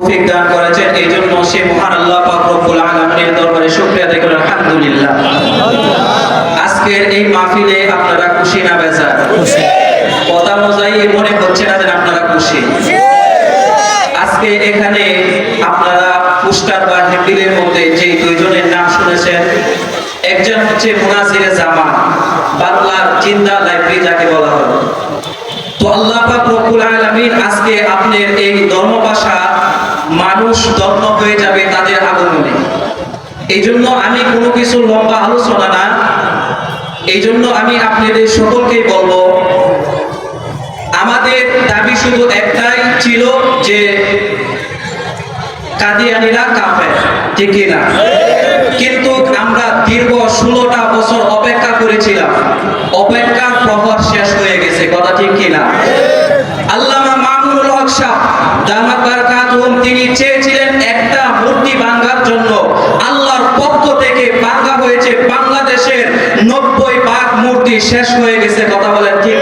তৌফিক দান করেছেন। এই জন্য সে মহান আল্লাহ পাক রব্বুল আলামিনের দরবারে শুকরিয়া আদায় করেন আলহামদুলিল্লাহ। আজকের এই মাহফিলে আপনারা খুশি না খুশি কথা অনুযায়ী মনে হচ্ছে না যে আপনারা খুশি। আজকে এখানে আপনারা পোস্টার বা হ্যান্ডিলের মধ্যে যে দুইজনের নাম শুনেছেন, একজন হচ্ছে মুনাজিরে জামান, বাংলার জিন্দা লাইব্রেরি যাকে বলা হয়। তো আল্লাহ পাক রব্বুল আলামিন আজকে আপনার এই ধর্মভাষা মানুষ ধর্ম হয়ে যাবে তাদের আগমনে। এই জন্য আমি কোনো কিছু লম্বা আলোচনা না। এই জন্য আমি আপনাদের সকলকেই বলব, আমাদের দাবি শুধু একটাই ছিল যে কাদিয়ানিরা কাফের, ঠিক না কিন্তু আমরা দীর্ঘ ষোলোটা বছর শেষ হয়ে গেছে কথা বলেন ঠিক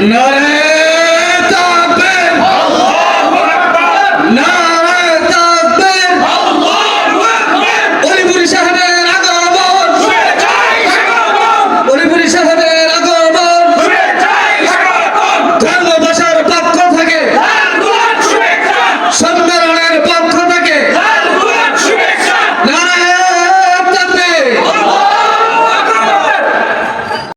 No, no.